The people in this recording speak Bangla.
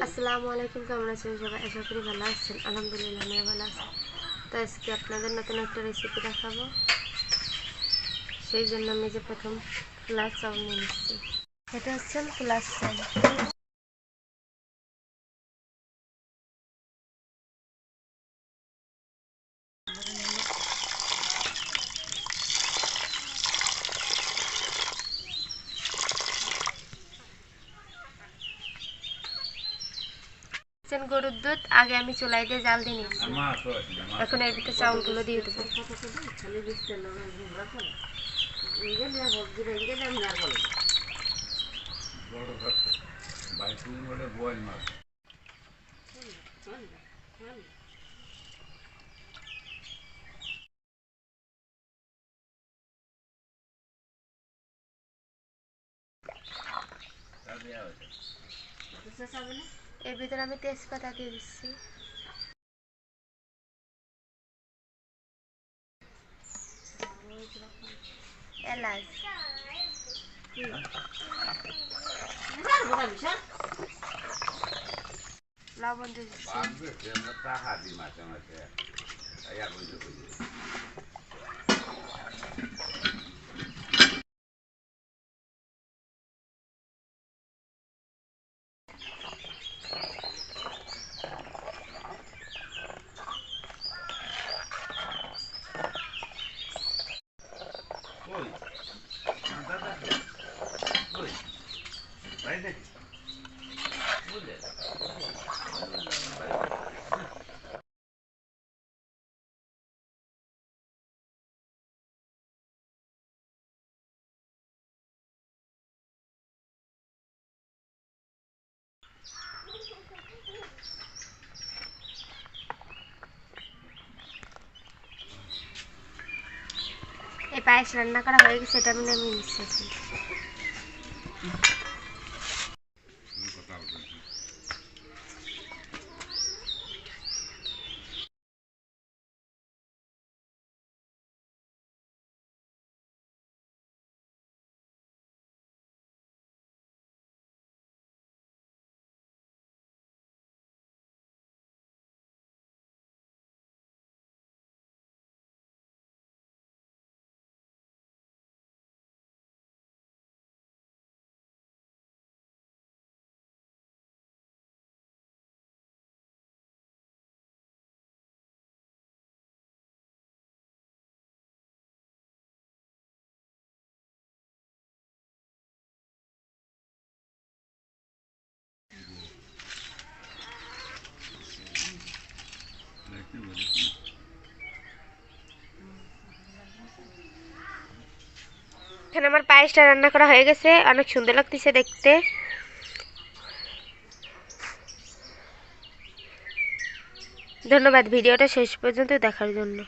আসসালামু আলাইকুম, কেমন আছেন সবাই? আশা করি ভালো আছেন। আলহামদুলিল্লাহ, আমিও ভালো আছি। তো আজকে আপনাদের নতুন একটা রেসিপি দেখাবো। সেই জন্য আমি যে প্রথম ক্লাস চাউল নিয়ে নিচ্ছি এটা হচ্ছে ফুলার চাউল হচ্ছেন গরুর দুধ আগে আমি চুলাই দিয়ে জাল দিয়ে নিচ্ছি এখন এর ভিতরে চাউলগুলো দিয়ে দেবো। এর ভিতরে আমি তেজপাতা দিয়ে দিচ্ছি এলাচ লবণ দিয়ে দিচ্ছি এই পায়েস রান্না করা হয়ে গেছে এটা আমি নামিয়ে নিচ্ছি এখন এখানে আমার পায়েসটা রান্না করা হয়ে গেছে, অনেক সুন্দর লাগতেছে দেখতে। ধন্যবাদ, ভিডিওটা শেষ পর্যন্ত দেখার জন্য।